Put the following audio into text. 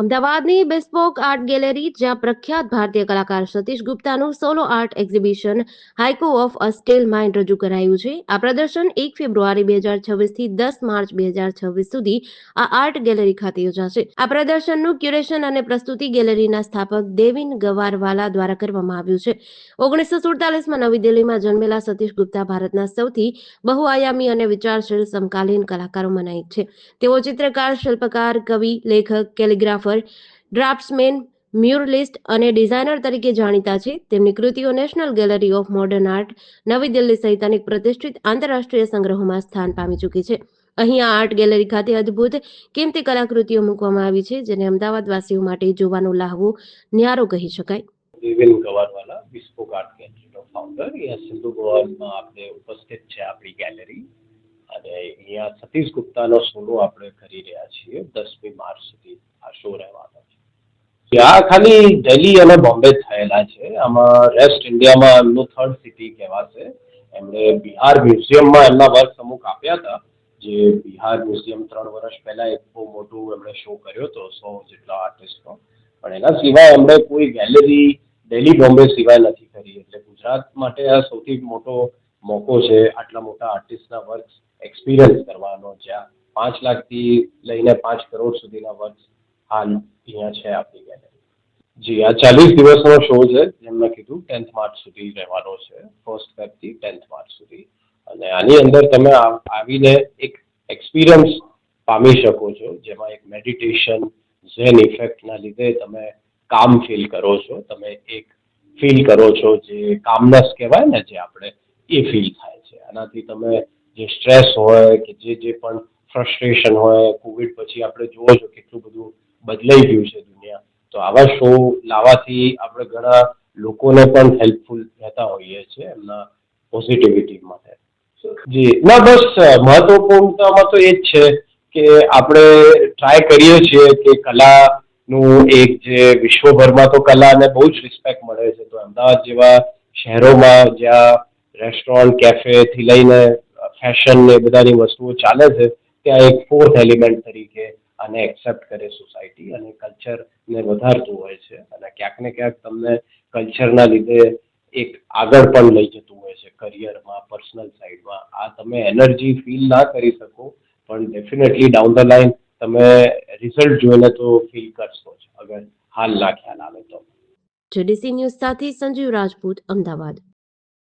અમદાવાદની bespoke art gallery, જ્યાં પ્રખ્યાત ભારતીય કલાકાર Satish ગુપ્તાનું solo art exhibition haiku of a steel mind રજૂ કરાયું છે. આ પ્રદર્શન એક ફેબ્રુઆરી બે હજાર છવ્વીસથી દસ માર્ચ બે હજાર છવ્વીસ સુધી આ આર્ટ ગેલેરી ખાતે યોજાશે. આ પ્રદર્શનનું ક્યુરેશન અને પ્રસ્તુતિ ગેલેરીના સ્થાપક દેવિન ગવારવાલા દ્વારા કરવામાં આવ્યું છે. ઓગણીસો સુડતાલીસમાં નવી દિલ્હીમાં જન્મેલા સતીશ ગુપ્તા ભારતના સૌથી બહુઆયામી અને વિચારશીલ સમકાલીન કલાકારોમાંના એક છે. તેઓ ચિત્રકાર, શિલ્પકાર, કવિ, લેખક, કેલિગ્રાફર ડ્રાફ્ટ્સમેન, મ્યુરલિસ્ટ અને ડિઝાઇનર તરીકે જાણીતા છે. તેમની કૃતિઓ national gallery of modern art, નવી દિલ્હી સહિત અનેક પ્રતિષ્ઠિત આંતરરાષ્ટ્રીય સંગ્રહોમાં સ્થાન પામી ચૂકી છે. અહીં આ આર્ટ ગેલેરી ખાતે અદ્ભુત કિંમતી કલાકૃતિઓ મૂકવામાં આવી છે, જેને અમદાવાદ વાસીઓ માટે જોવાનો લાહવો ન્યારો કહી શકાય. દેવેન ગવારવાલા બિસ્પોક આર્ટ ગેલેરીનો ફાઉન્ડર અહીંયા સિંધુ ભવનમાં આપણે ઉપસ્થિત છે આપણી ગેલેરી અને અહીંયા સતીશ ગુપ્તાનો સોલો આપણે કરી રહ્યા છીએ દસમી માર્ચ આ ખાલી દિલ્હી અને બોમ્બે થયેલા છે. આમાં રેસ્ટ ઇન્ડિયામાં એમનું થર્ડ સિટી કહેવાશે. એમણે બિહાર મ્યુઝિયમમાં એમના વર્ક અમુક આપ્યા હતા. જે બિહાર મ્યુઝિયમ ત્રણ વર્ષ પહેલાં એક બહુ મોટું એમણે શો કર્યો હતો, સો જેટલા આર્ટિસ્ટનો પણ એના સિવાય એમણે કોઈ ગેલેરી દિલ્હી બોમ્બે સિવાય નથી કરી. એટલે ગુજરાત માટે આ સૌથી મોટો મોકો છે આટલા મોટા આર્ટિસ્ટના વર્ક એક્સપિરિયન્સ કરવાનો. જ્યાં પાંચ લાખથી લઈને પાંચ કરોડ સુધીના વર્ક હાલ અહીંયા છે આપણી ગેલેરી જી, આ ચાલીસ દિવસનો શો છે, જેમ મેં કીધું ટેન્થ માર્ચ સુધી રહેવાનો છે ફર્સ્ટ ફેબથી ટેન્થ માર્ચ સુધી. અને આની અંદર તમે આવીને એક એક્સપિરિયન્સ પામી શકો છો, જેમાં એક મેડિટેશન ઝેન ઇફેક્ટના લીધે તમે કામ ફીલ કરો છો, તમે એક ફીલ કરો છો, જે કામનેસ કહેવાય ને, જે આપણે એ ફીલ થાય છે. આનાથી તમે જે સ્ટ્રેસ હોય કે જે જે પણ ફ્રસ્ટ્રેશન હોય કોવિડ પછી આપણે જુઓ છો, કેટલું બધું બદલાઈ ગયું છે દુનિયા. તો આવા શો લાવવાથી આપણે ઘણા લોકોને પણ હેલ્પફુલ રહેતા હોઈએ છીએ એમના પોઝિટિવિટી માટે. જી. ના, બસ મહત્વપૂર્ણતામાં તો એ જ છે કે આપણે ટ્રાય કરીએ છીએ કે કલાનું એક જે વિશ્વભરમાં તો કલાને બહુ જ રિસ્પેક્ટ મળે છે. તો અમદાવાદ જેવા શહેરોમાં જ્યાં રેસ્ટોરન્ટ કેફેથી લઈને ફેશન ને બધાની વસ્તુઓ ચાલે છે, ત્યાં એક ફોર્થ એલિમેન્ટ તરીકે આને એક્સેપ્ટ કરે સોસાયટી અને કલ્ચરને વધારતું હોય છે. અને ક્યાંક ને ક્યાંક તમને કલ્ચરના લીધે એક આગળ પણ લઈ જતું હોય છે કરિયરમાં પર્સનલ સાઈડમાં આ તમે એનર્જી ફીલ ના કરી શકો, પણ ડેફિનેટલી ડાઉન ધ લાઈન તમે રિઝલ્ટ જોઈને તો ફીલ કરશો જ. અગર હાલના ખ્યાલ આવે તો. જેડીસી ન્યૂઝ સાથે સંજીવ રાજપૂત, અમદાવાદ.